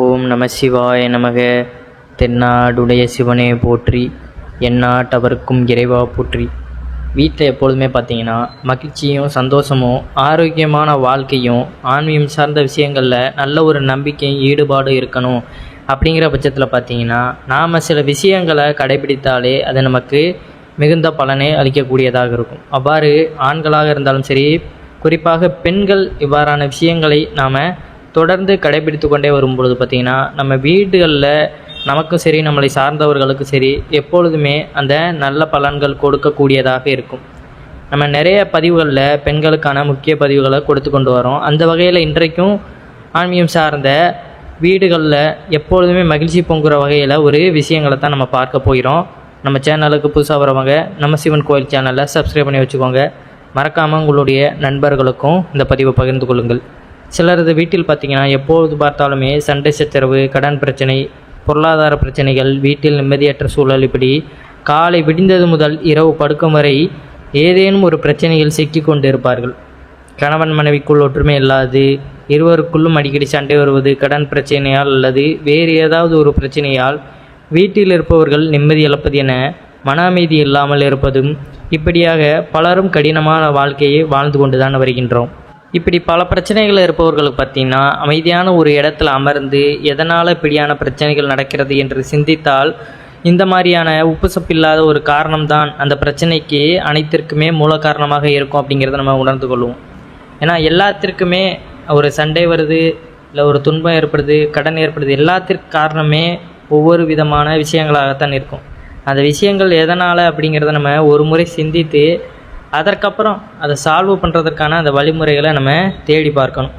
ஓம் நம சிவாய நமக. தென்னாடுடைய சிவனே போற்றி எந்நாட்டவர்க்கும் இறைவா போற்றி. வீட்டில் எப்பொழுதுமே பார்த்தீங்கன்னா மகிழ்ச்சியும் சந்தோஷமும் ஆரோக்கியமான வாழ்க்கையும் ஆன்மீகம் சார்ந்த விஷயங்களில் நல்ல ஒரு நம்பிக்கையும் ஈடுபாடும் இருக்கணும். அப்படிங்கிற பட்சத்தில் பார்த்தீங்கன்னா நாம் சில விஷயங்களை கடைபிடித்தாலே அது நமக்கு மிகுந்த பலனை அளிக்கக்கூடியதாக இருக்கும். அவ்வாறு ஆண்களாக இருந்தாலும் சரி குறிப்பாக பெண்கள் இவ்வாறான விஷயங்களை நாம் தொடர்ந்து கடைபிடித்து கொண்டே வரும்பொழுது பார்த்திங்கன்னா நம்ம வீடுகளில் நமக்கும் சரி நம்மளை சார்ந்தவர்களுக்கும் சரி எப்பொழுதுமே அந்த நல்ல பலன்கள் கொடுக்கக்கூடியதாக இருக்கும். நம்ம நிறைய பதிவுகளில் பெண்களுக்கான முக்கிய பதிவுகளை கொடுத்து கொண்டு வரோம். அந்த வகையில் இன்றைக்கும் ஆன்மீகம் சார்ந்த வீடுகளில் எப்பொழுதுமே மகிழ்ச்சி பொங்குற வகையில் ஒரு விஷயங்களை தான் நம்ம பார்க்க போகிறோம். நம்ம சேனலுக்கு புதுசாக வரவங்க நம்ம சிவன் கோயில் சேனலை சப்ஸ்கிரைப் பண்ணி வச்சுக்கோங்க. மறக்காமல் உங்களுடைய நண்பர்களுக்கும் இந்த பதிவை பகிர்ந்து கொள்ளுங்கள். சிலரது வீட்டில் பார்த்தீங்கன்னா எப்போது பார்த்தாலுமே சண்டை சச்சரவு கடன் பிரச்சனை பொருளாதார பிரச்சனைகள் வீட்டில் நிம்மதியற்ற சூழல் இப்படி காலை விடிந்தது முதல் இரவு படுக்கும் வரை ஏதேனும் ஒரு பிரச்சனையில் சிக்கி கொண்டு இருப்பார்கள் கணவன் மனைவிக்குள் ஒற்றுமை இல்லாது இருவருக்குள்ளும் அடிக்கடி சண்டை வருவது கடன் பிரச்சனையால் அல்லது வேறு ஏதாவது ஒரு பிரச்சனையால் வீட்டில் இருப்பவர்கள் நிம்மதி இழப்பது என மன அமைதி இல்லாமல் இருப்பதும் இப்படியாக பலரும் கடினமான வாழ்க்கையை வாழ்ந்து கொண்டுதான் வருகின்றோம். இப்படி பல பிரச்சனைகள் இருப்பவர்களுக்கு பார்த்தீங்கன்னா அமைதியான ஒரு இடத்துல அமர்ந்து எதனால் இப்படியான பிரச்சனைகள் நடக்கிறது என்று சிந்தித்தால் இந்த மாதிரியான உப்பு சப்பில்லாத ஒரு காரணம்தான் அந்த பிரச்சனைக்கு அனைத்திற்குமே மூல காரணமாக இருக்கும் அப்படிங்கிறத நம்ம உணர்ந்து கொள்வோம். ஏன்னா எல்லாத்திற்குமே ஒரு சண்டை வருது இல்லை ஒரு துன்பம் ஏற்படுது கடன் ஏற்படுது எல்லாத்திற்கு காரணமே ஒவ்வொரு விதமான விஷயங்களாகத்தான் இருக்கும். அந்த விஷயங்கள் எதனால் அப்படிங்கிறத நம்ம ஒரு முறை சிந்தித்து அதற்கப்புறம் அதை சால்வ் பண்ணுறதுக்கான அந்த வழிமுறைகளை நம்ம தேடி பார்க்கணும்.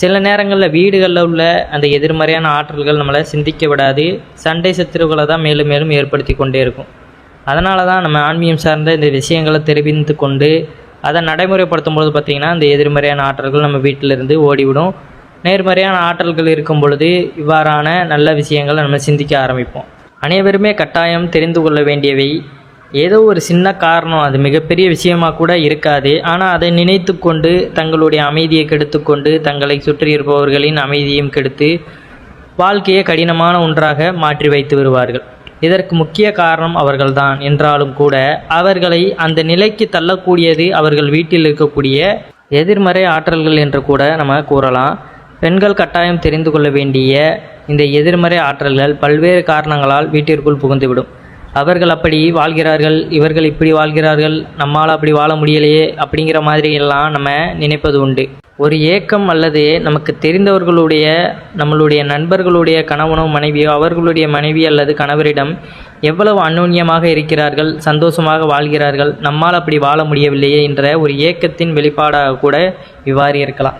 சில நேரங்களில் வீடுகளில் உள்ள அந்த எதிர்மறையான ஆற்றல்கள் நம்மளை சிந்திக்க விடாது சண்டை சச்சரவுகளை தான் மேலும் மேலும் ஏற்படுத்தி கொண்டே இருக்கும். அதனால தான் நம்ம ஆன்மீகம் சார்ந்த இந்த விஷயங்களை தெரிவித்து கொண்டு அதை நடைமுறைப்படுத்தும் பொழுது பார்த்திங்கன்னா இந்த எதிர்மறையான ஆற்றல்கள் நம்ம வீட்டிலிருந்து ஓடிவிடும். நேர்மறையான ஆற்றல்கள் இருக்கும் பொழுது இவ்வாறான நல்ல விஷயங்களை நம்ம சிந்திக்க ஆரம்பிப்போம். அனைவருமே கட்டாயம் தெரிந்து கொள்ள வேண்டியவை ஏதோ ஒரு சின்ன காரணம் அது மிகப்பெரிய விஷயமாக கூட இருக்காது. ஆனால் அதை நினைத்து கொண்டு தங்களுடைய அமைதியை கெடுத்துக்கொண்டு தங்களை சுற்றி இருப்பவர்களின் அமைதியும் கெடுத்து வாழ்க்கையை கடினமான ஒன்றாக மாற்றி வைத்து வருவார்கள். இதற்கு முக்கிய காரணம் அவர்கள்தான். என்றாலும் கூட அவர்களை அந்த நிலைக்கு தள்ளக்கூடியது அவர்கள் வீட்டில் இருக்கக்கூடிய எதிர்மறை ஆற்றல்கள் என்று கூட நம்ம கூறலாம். பெண்கள் கட்டாயம் தெரிந்து கொள்ள வேண்டிய இந்த எதிர்மறை ஆற்றல்கள் பல்வேறு காரணங்களால் வீட்டிற்குள் புகுந்துவிடும். அவர்கள் அப்படி வாழ்கிறார்கள் இவர்கள் இப்படி வாழ்கிறார்கள் நம்மால் அப்படி வாழ முடியலையே அப்படிங்கிற மாதிரி எல்லாம் நம்ம நினைப்பது உண்டு. ஒரு ஏக்கம் அல்லது நமக்கு தெரிந்தவர்களுடைய நம்மளுடைய நண்பர்களுடைய கணவனோ மனைவியோ அவர்களுடைய மனைவி அல்லது கணவரிடம் எவ்வளவு அந்யோன்யமாக இருக்கிறார்கள் சந்தோஷமாக வாழ்கிறார்கள் நம்மால் அப்படி வாழ முடியவில்லையே என்ற ஒரு ஏக்கத்தின் வெளிப்பாடாக கூட இவ்வாறு இருக்கலாம்.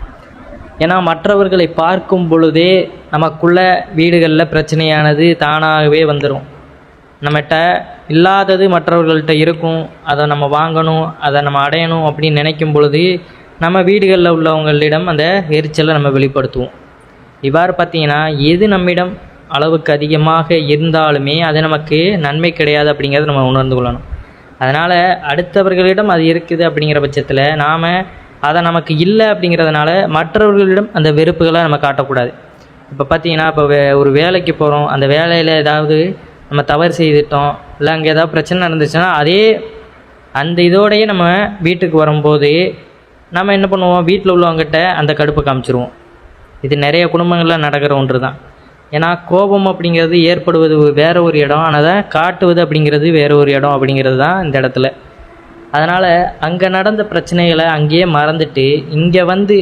ஏன்னா மற்றவர்களை பார்க்கும் பொழுதே நமக்குள்ள வீடுகளில் பிரச்சனையானது தானாகவே வந்துடும் நம்மகிட்ட இல்லாதது மற்றவர்கள்ட்ட இருக்கும் அதை நம்ம வாங்கணும் அதை நம்ம அடையணும் அப்படின்னு நினைக்கும் பொழுது நம்ம வீடுகளில் உள்ளவங்களிடம் அந்த எரிச்சலை நம்ம வெளிப்படுத்துவோம். இவ்வாறு பார்த்தீங்கன்னா எது நம்மிடம் அளவுக்கு அதிகமாக இருந்தாலுமே அது நமக்கு நன்மை கிடையாது அப்படிங்கிறத நம்ம உணர்ந்து கொள்ளணும். அதனால் அடுத்தவர்களிடம் அது இருக்குது அப்படிங்கிற பட்சத்தில் நாம் அதை நமக்கு இல்லை அப்படிங்கிறதுனால மற்றவர்களிடம் அந்த வெறுப்புகளை நம்ம காட்டக்கூடாது. இப்போ பார்த்தீங்கன்னா இப்போ வே ஒரு வேலைக்கு போகிறோம் அந்த வேலையில் ஏதாவது நம்ம தவறு செய்துட்டோம் இல்லை அங்கே ஏதாவது பிரச்சனை நடந்துச்சுன்னா அதே அந்த இதோடையே நம்ம வீட்டுக்கு வரும்போது நம்ம என்ன பண்ணுவோம்? வீட்டில் உள்ளவங்ககிட்ட அந்த கடுப்பை காமிச்சிருவோம். இது நிறைய குடும்பங்களில் நடக்கிற ஒன்று தான் ஏன்னா கோபம் அப்படிங்கிறது ஏற்படுவது வேற ஒரு இடம் ஆனால் தான் காட்டுவது அப்படிங்கிறது வேறு ஒரு இடம் அப்படிங்கிறது தான் இந்த இடத்துல. அதனால் அங்கே நடந்த பிரச்சனைகளை அங்கேயே மறந்துட்டு இங்கே வந்து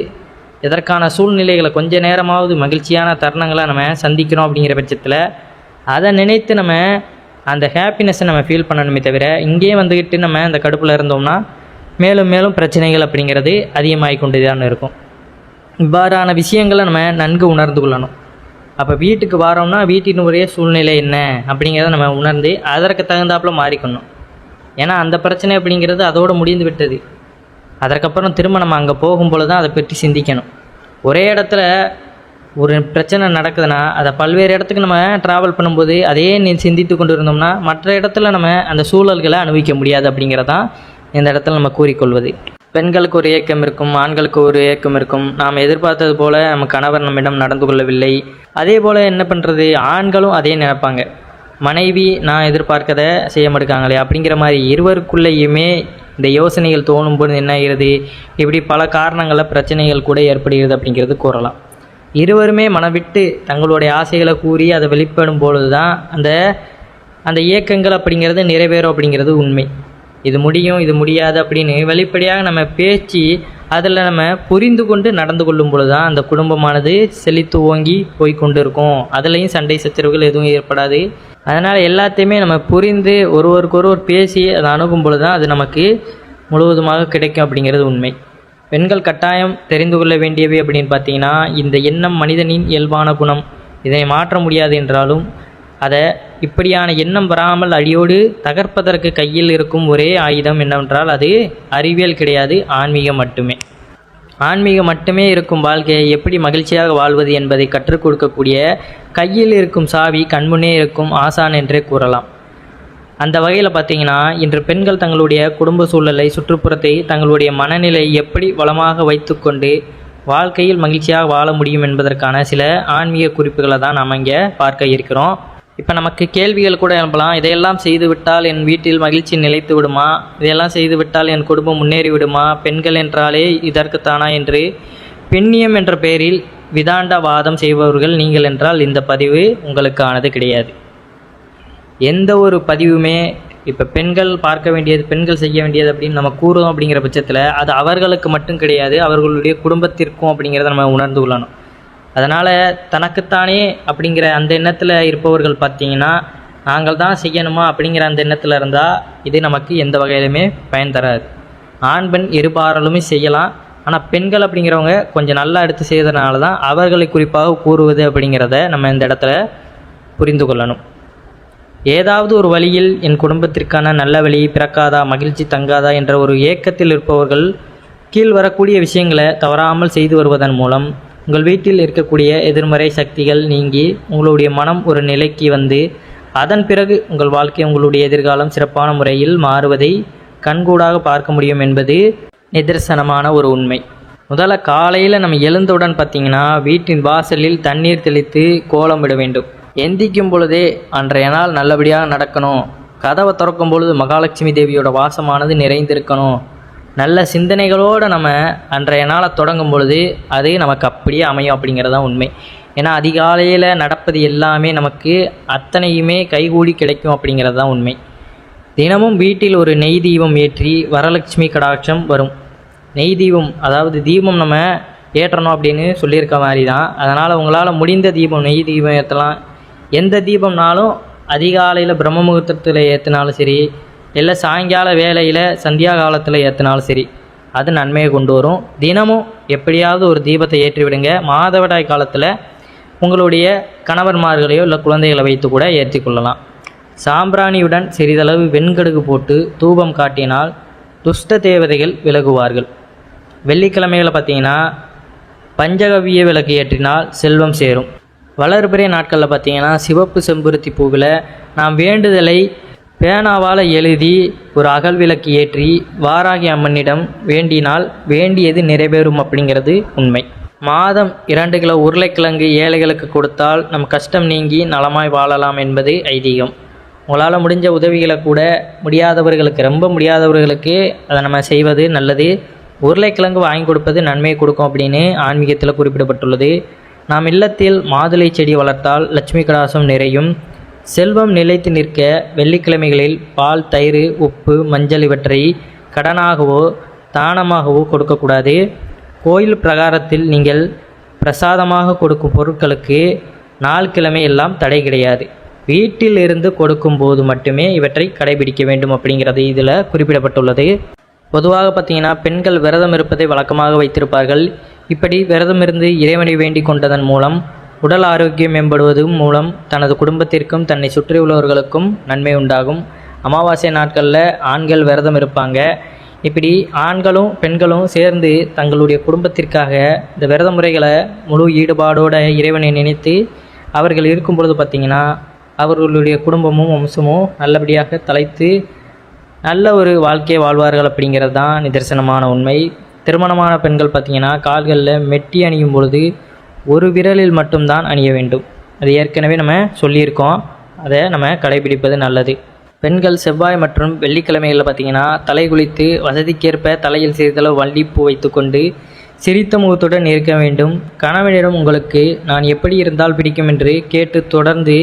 எதற்கான சூழ்நிலைகளை கொஞ்ச நேரமாவது மகிழ்ச்சியான தருணங்களை நம்ம சந்திக்கிறோம் அப்படிங்கிற பட்சத்தில் அதை நினைத்து நம்ம அந்த ஹாப்பினஸ்ஸை நம்ம ஃபீல் பண்ணணுமே தவிர இங்கேயே வந்துக்கிட்டு நம்ம அந்த கடுப்பில் இருந்தோம்னா மேலும் மேலும் பிரச்சனைகள் அப்படிங்கிறது அதிகமாகி கொண்டு தான் இருக்கும். இவ்வாறான விஷயங்களை நம்ம நன்கு உணர்ந்து கொள்ளணும். அப்போ வீட்டுக்கு வரோம்னா வீட்டினுடைய சூழ்நிலை என்ன அப்படிங்கிறத நம்ம உணர்ந்து அதற்கு தகுந்தாப்புல மாறிக்கணும் ஏன்னா அந்த பிரச்சனை அப்படிங்கிறது அதோடு முடிந்து விட்டது. அதற்கப்புறம் திரும்ப நம்ம அங்கே போகும்பொழுது தான் அதை பற்றி சிந்திக்கணும். ஒரே இடத்துல ஒரு பிரச்சனை நடக்குதுன்னா அதை பல்வேறு இடத்துக்கு நம்ம ட்ராவல் பண்ணும்போது அதே நீ சிந்தித்து கொண்டு இருந்தோம்னா மற்ற இடத்துல நம்ம அந்த சூழல்களை அனுபவிக்க முடியாது அப்படிங்கிறதான் இந்த இடத்துல நம்ம கூறிக்கொள்வது. பெண்களுக்கு ஒரு ஏக்கம் இருக்கும் ஆண்களுக்கு ஒரு ஏக்கம் இருக்கும். நாம் எதிர்பார்த்தது போல் நம்ம கணவர் நம்மிடம் நடந்து கொள்ளவில்லை. அதே போல் என்ன பண்ணுறது ஆண்களும் அதே நினைப்பாங்க. மனைவி நான் எதிர்பார்க்கதை செய்ய மாட்டேங்காங்களே அப்படிங்கிற மாதிரி இருவருக்குள்ளேயுமே இந்த யோசனைகள் தோணும்போது என்ன ஆகிறது? இப்படி பல காரணங்களில் பிரச்சனைகள் கூட ஏற்படுகிறது அப்படிங்கிறது கூறலாம். இருவருமே மனவிட்டு தங்களுடைய ஆசைகளை கூறி அதை வெளிப்படும் பொழுது தான் அந்த அந்த இயக்கங்கள் அப்படிங்கிறது நிறைவேறும் அப்படிங்கிறது உண்மை. இது முடியும் இது முடியாது அப்படின்னு வெளிப்படையாக நம்ம பேச்சு அதில் நம்ம புரிந்து கொண்டு நடந்து கொள்ளும் பொழுது தான் அந்த குடும்பமானது செழித்து ஓங்கி போய் கொண்டு இருக்கும் அதுலேயும் சண்டை சச்சரவுகள் எதுவும் ஏற்படாது. அதனால் எல்லாத்தையுமே நம்ம புரிந்து ஒருவருக்கொருவர் பேசி அதை அணுகும் பொழுது தான் அது நமக்கு முழுவதுமாக கிடைக்கும் அப்படிங்கிறது உண்மை. பெண்கள் கட்டாயம் தெரிந்து கொள்ள வேண்டியவை அப்படின்னு பார்த்தீங்கன்னா இந்த எண்ணம் மனிதனின் இயல்பான குணம். இதை மாற்ற முடியாது என்றாலும் அதை இப்படியான எண்ணம் வராமல் அடியோடு தகர்ப்பதற்கு கையில் இருக்கும் ஒரே ஆயுதம் என்னவென்றால் அது அறிவியல் கிடையாது ஆன்மீகம் மட்டுமே. ஆன்மீகம் மட்டுமே இருக்கும் வாழ்க்கையை எப்படி மகிழ்ச்சியாக வாழ்வது என்பதை கற்றுக் கொடுக்கக்கூடிய கையில் இருக்கும் சாவி கண்முன்னே இருக்கும் ஆசான் என்றே கூறலாம். அந்த வகையில் பார்த்தீங்கன்னா இன்று பெண்கள் தங்களுடைய குடும்ப சூழலை சுற்றுப்புறத்தை தங்களுடைய மனநிலை எப்படி வளமாக வைத்துக்கொண்டு வாழ்க்கையில் மகிழ்ச்சியாக வாழ முடியும் என்பதற்கான சில ஆன்மீக குறிப்புகளை தான் நாம் இங்கே பார்க்க இருக்கிறோம். இப்போ நமக்கு கேள்விகள் கூட எழுப்பலாம். இதையெல்லாம் செய்து விட்டால் என் வீட்டில் மகிழ்ச்சி நிலைத்து விடுமா? இதையெல்லாம் செய்து விட்டால் என் குடும்பம் முன்னேறி விடுமா? பெண்கள் என்றாலே இதற்குத்தானா என்று பெண்ணியம் என்ற பெயரில் விதாண்டவாதம் செய்பவர்கள் நீங்கள் என்றால் இந்த பதிவு உங்களுக்கானது கிடையாது. எந்த ஒரு பதிவுமே இப்போ பெண்கள் பார்க்க வேண்டியது பெண்கள் செய்ய வேண்டியது அப்படின்னு நம்ம கூறுறோம் அப்படிங்கிற பட்சத்தில் அது அவர்களுக்கு மட்டும் கிடையாது அவர்களுடைய குடும்பத்திற்கும் அப்படிங்கிறத நம்ம உணர்ந்து கொள்ளணும். அதனால் தனக்குத்தானே அப்படிங்கிற அந்த எண்ணத்தில் இருப்பவர்கள் பார்த்தீங்கன்னா நாங்கள் தான் செய்யணுமா அப்படிங்கிற அந்த எண்ணத்தில் இருந்தால் இது நமக்கு எந்த வகையிலுமே பயன் தராது. ஆண் பெண் இருபாரலுமே செய்யலாம். ஆனால் பெண்கள் அப்படிங்கிறவங்க கொஞ்சம் நல்லா எடுத்து செய்கிறதுனால தான் அவர்களை குறிப்பாக கூறுவது அப்படிங்கிறத நம்ம இந்த இடத்துல புரிந்து கொள்ளணும். ஏதாவது ஒரு வழியில் என் குடும்பத்திற்கான நல்ல வழி பிறக்காதா மகிழ்ச்சி தங்காதா என்ற ஒரு ஏக்கத்தில் இருப்பவர்கள் கீழ் வரக்கூடிய விஷயங்களை தவறாமல் செய்து வருவதன் மூலம் உங்கள் வீட்டில் இருக்கக்கூடிய எதிர்மறை சக்திகள் நீங்கி உங்களுடைய மனம் ஒரு நிலைக்கு வந்து அதன் பிறகு உங்கள் வாழ்க்கை உங்களுடைய எதிர்காலம் சிறப்பான முறையில் மாறுவதை கண்கூடாக பார்க்க முடியும் என்பது நிதர்சனமான ஒரு உண்மை. முதல்ல காலையில் நம்ம எழுந்தவுடன் பார்த்திங்கன்னா வீட்டின் வாசலில் தண்ணீர் தெளித்து கோலம் விட வேண்டும். எந்திக்கும் பொழுதே அன்றைய நாள் நல்லபடியாக நடக்கணும். கதவை திறக்கும் பொழுது மகாலட்சுமி தேவியோட வாசமானது நிறைந்திருக்கணும். நல்ல சிந்தனைகளோடு நம்ம அன்றைய நாளை தொடங்கும் பொழுது அது நமக்கு அப்படியே அமையும் அப்படிங்கிறது தான் உண்மை. ஏன்னா அதிகாலையில் நடப்பது எல்லாமே நமக்கு அத்தனையுமே கைகூடி கிடைக்கும் அப்படிங்கிறது தான் உண்மை. தினமும் வீட்டில் ஒரு நெய் தீபம் ஏற்றி வரலட்சுமி கடாட்சம் வரும். நெய் தீபம் அதாவது தீபம் நம்ம ஏற்றணும் அப்படின்னு சொல்லியிருக்க மாதிரி தான். அதனால் உங்களால் முடிந்த தீபம் நெய் தீபம் ஏற்றலாம். எந்த தீபம்னாலும் அதிகாலையில் பிரம்ம முகூர்த்தத்தில் ஏற்றினாலும் சரி இல்லை சாயங்கால வேலையில் சந்தியா காலத்தில் ஏற்றினாலும் சரி அது நன்மையை கொண்டு வரும். தினமும் எப்படியாவது ஒரு தீபத்தை ஏற்றிவிடுங்க மாதவிடாய் காலத்தில் உங்களுடைய கணவன்மார்களையோ இல்லை குழந்தைகளை வைத்து கூட ஏற்றி கொள்ளலாம். சாம்பிராணியுடன் சிறிதளவு வெண்கடுகு போட்டு தூபம் காட்டினால் துஷ்ட தேவதைகள் விலகுவார்கள். வெள்ளிக்கிழமைகளை பார்த்தீங்கன்னா பஞ்சகவிய விளக்கு ஏற்றினால் செல்வம் சேரும். வளர்பிறை நாட்களில் பார்த்தீங்கன்னா சிவப்பு செம்பருத்தி பூவில் நாம் வேண்டுதலை பேனாவால் எழுதி ஒரு அகல் விளக்கு ஏற்றி வாராகி அம்மனிடம் வேண்டினால் வேண்டியது நிறைவேறும் அப்படிங்கிறது உண்மை. மாதம் இரண்டு கிலோ உருளைக்கிழங்கு ஏழைகளுக்கு கொடுத்தால் நம் கஷ்டம் நீங்கி நலமாய் வாழலாம் என்பது ஐதீகம். உங்களால் முடிஞ்ச உதவிகளை கூட முடியாதவர்களுக்கு ரொம்ப முடியாதவர்களுக்கு அதை நம்ம செய்வது நல்லது. உருளைக்கிழங்கு வாங்கி கொடுப்பது நன்மையை கொடுக்கும் அப்படின்னு ஆன்மீகத்தில் குறிப்பிடப்பட்டுள்ளது. நாம் இல்லத்தில் மாதுளை செடி வளர்த்தால் லட்சுமி கடாசம் நிறையும். செல்வம் நிலைத்து நிற்க வெள்ளிக்கிழமைகளில் பால் தயிர் உப்பு மஞ்சள் இவற்றை கடனாகவோ தானமாகவோ கொடுக்கக்கூடாது. கோயில் பிரகாரத்தில் நீங்கள் பிரசாதமாக கொடுக்கும் பொருட்களுக்கு நாள் கிழமை எல்லாம் தடை கிடையாது. வீட்டில் இருந்து கொடுக்கும் போது மட்டுமே இவற்றை கடைபிடிக்க வேண்டும் அப்படிங்கிறது இதில் குறிப்பிடப்பட்டுள்ளது. பொதுவாக பார்த்தீங்கன்னா பெண்கள் விரதம் இருப்பதை வழக்கமாக வைத்திருப்பார்கள். இப்படி விரதம் இருந்து இறைவனை வேண்டிக் கொண்டதன் மூலம் உடல் ஆரோக்கியம் மேம்படுவதும் மூலம் தனது குடும்பத்திற்கும் தன்னை சுற்றியுள்ளவர்களுக்கும் நன்மை உண்டாகும். அமாவாசை நாட்களில் ஆண்கள் விரதம் இருப்பாங்க. இப்படி ஆண்களும் பெண்களும் சேர்ந்து தங்களுடைய குடும்பத்திற்காக இந்த விரத முறைகளை முழு ஈடுபாடோட இறைவனை நினைத்து அவர்கள் இருக்கும் பொழுது பார்த்திங்கன்னா அவர்களுடைய குடும்பமும் வம்சமும் நல்லபடியாக தலைத்து நல்ல ஒரு வாழ்க்கையை வாழ்வார்கள் அப்படிங்கிறது தான் நிதர்சனமான உண்மை. திருமணமான பெண்கள் பார்த்திங்கன்னா கால்களில் மெட்டி அணியும் பொழுது ஒரு விரலில் மட்டும்தான் அணிய வேண்டும். அது ஏற்கனவே நம்ம சொல்லியிருக்கோம். அதை நம்ம கடைபிடிப்பது நல்லது. பெண்கள் செவ்வாய் மற்றும் வெள்ளிக்கிழமைகளில் பார்த்திங்கன்னா தலை குளித்து வசதிக்கேற்ப தலையில் சிறிதளவு வள்ளிப்பூ வைத்துக்கொண்டு சிரித்த முகத்துடன் இருக்க வேண்டும். கணவனிடம் உங்களுக்கு நான் எப்படி இருந்தால் பிடிக்கும் என்று கேட்டு தொடர்ந்து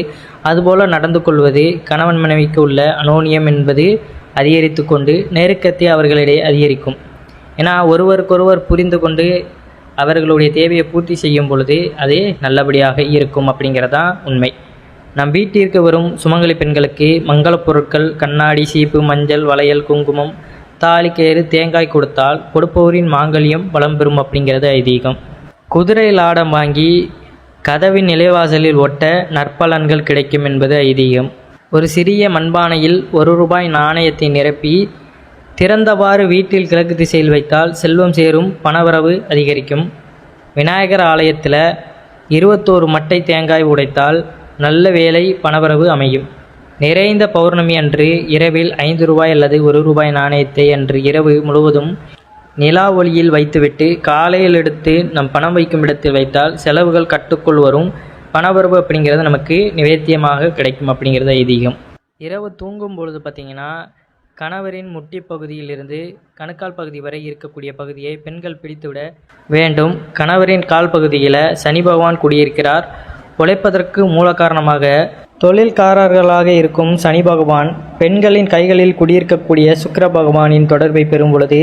அதுபோல நடந்து கொள்வது கணவன் மனைவிக்கு உள்ள அனோனியம் என்பது அதிகரித்து கொண்டு நெருக்கத்தை அவர்களிடையே அதிகரிக்கும். ஏன்னா ஒருவருக்கொருவர் புரிந்து கொண்டு அவர்களுடைய தேவையை பூர்த்தி செய்யும் பொழுது அதே நல்லபடியாக இருக்கும் அப்படிங்கிறதான் உண்மை. நம் வீட்டிற்கு வரும் சுமங்கலி பெண்களுக்கு மங்களப் பொருட்கள் கண்ணாடி சீப்பு மஞ்சள் வளையல் குங்குமம் தாலிக்கேறு தேங்காய் கொடுத்தால் கொடுப்பவரின் மாங்கல்யம் பலம் பெறும் அப்படிங்கிறது ஐதீகம். குதிரை லாடம் வாங்கி கதவின் நிலைவாசலில் ஒட்ட நற்பலன்கள் கிடைக்கும் என்பது ஐதீகம். ஒரு சிறிய மண்பானையில் ஒரு ரூபாய் நாணயத்தை நிரப்பி திறந்தவாறு வீட்டில் கிழக்கு திசையில் வைத்தால் செல்வம் சேரும் பணவரவு அதிகரிக்கும். விநாயகர் ஆலயத்தில் இருபத்தோரு மட்டை தேங்காய் உடைத்தால் நல்ல வேலை பணவரவு அமையும். நிறைந்த பௌர்ணமி அன்று இரவில் ஐந்து ரூபாய் அல்லது ஒரு ரூபாய் நாணயத்தை அன்று இரவு முழுவதும் நிலா ஒளியில் வைத்துவிட்டு காலையில் எடுத்து நம் பணம் வைக்கும் இடத்தில் வைத்தால் செலவுகள் கட்டுக்குள் வரும். பணவரவு அப்படிங்கிறது நமக்கு நிவேத்தியமாக கிடைக்கும் அப்படிங்கிறது ஐதீகம். இரவு தூங்கும் பொழுது பார்த்திங்கன்னா கணவரின் முட்டி பகுதியிலிருந்து கணுக்கால் பகுதி வரை இருக்கக்கூடிய பகுதியை பெண்கள் பிடித்துவிட வேண்டும். கணவரின் கால் பகுதியில் சனி பகவான் குடியிருக்கிறார். உழைப்பதற்கு மூல காரணமாக தொழில்காரர்களாக இருக்கும் சனி பகவான் பெண்களின் கைகளில் குடியிருக்கக்கூடிய சுக்கர பகவானின் தொடர்பை பெறும் பொழுது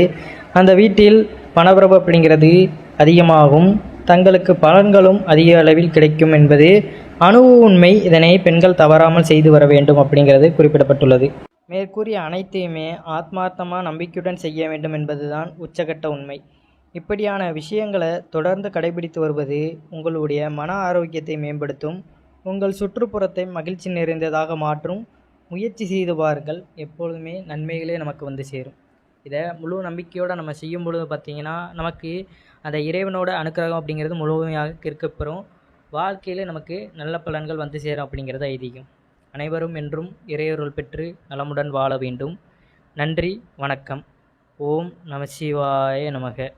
அந்த வீட்டில் பணவரவு அப்படிங்கிறது அதிகமாகும். தங்களுக்கு பலன்களும் அதிக அளவில் கிடைக்கும் என்பது அணுவு உண்மை. இதனை பெண்கள் தவறாமல் செய்து வர வேண்டும் அப்படிங்கிறது குறிப்பிடப்பட்டுள்ளது. மேற்கூறிய அனைத்தையுமே ஆத்மார்த்தமாக நம்பிக்கையுடன் செய்ய வேண்டும் என்பதுதான் உச்சகட்ட உண்மை. இப்படியான விஷயங்களை தொடர்ந்து கடைபிடித்து வருவது உங்களுடைய மன ஆரோக்கியத்தை மேம்படுத்தும் உங்கள் சுற்றுப்புறத்தை மகிழ்ச்சி நிறைந்ததாக மாற்றும் முயற்சி செய்து பாருங்கள். எப்பொழுதுமே நன்மைகளே நமக்கு வந்து சேரும். இதை முழு நம்பிக்கையோடு நம்ம செய்யும் பொழுது பார்த்திங்கன்னா நமக்கு அந்த இறைவனோட அனுக்கிரகம் அப்படிங்கிறது முழுமையாக கிற்கப்பெறும் வாழ்க்கையில் நமக்கு நல்ல பலன்கள் வந்து சேரும் அப்படிங்கிறது ஐதீகம். அனைவரும் என்றும் இறையொருள் பெற்று நலமுடன் வாழ வேண்டும். நன்றி வணக்கம். ஓம் நம சிவாய நமக.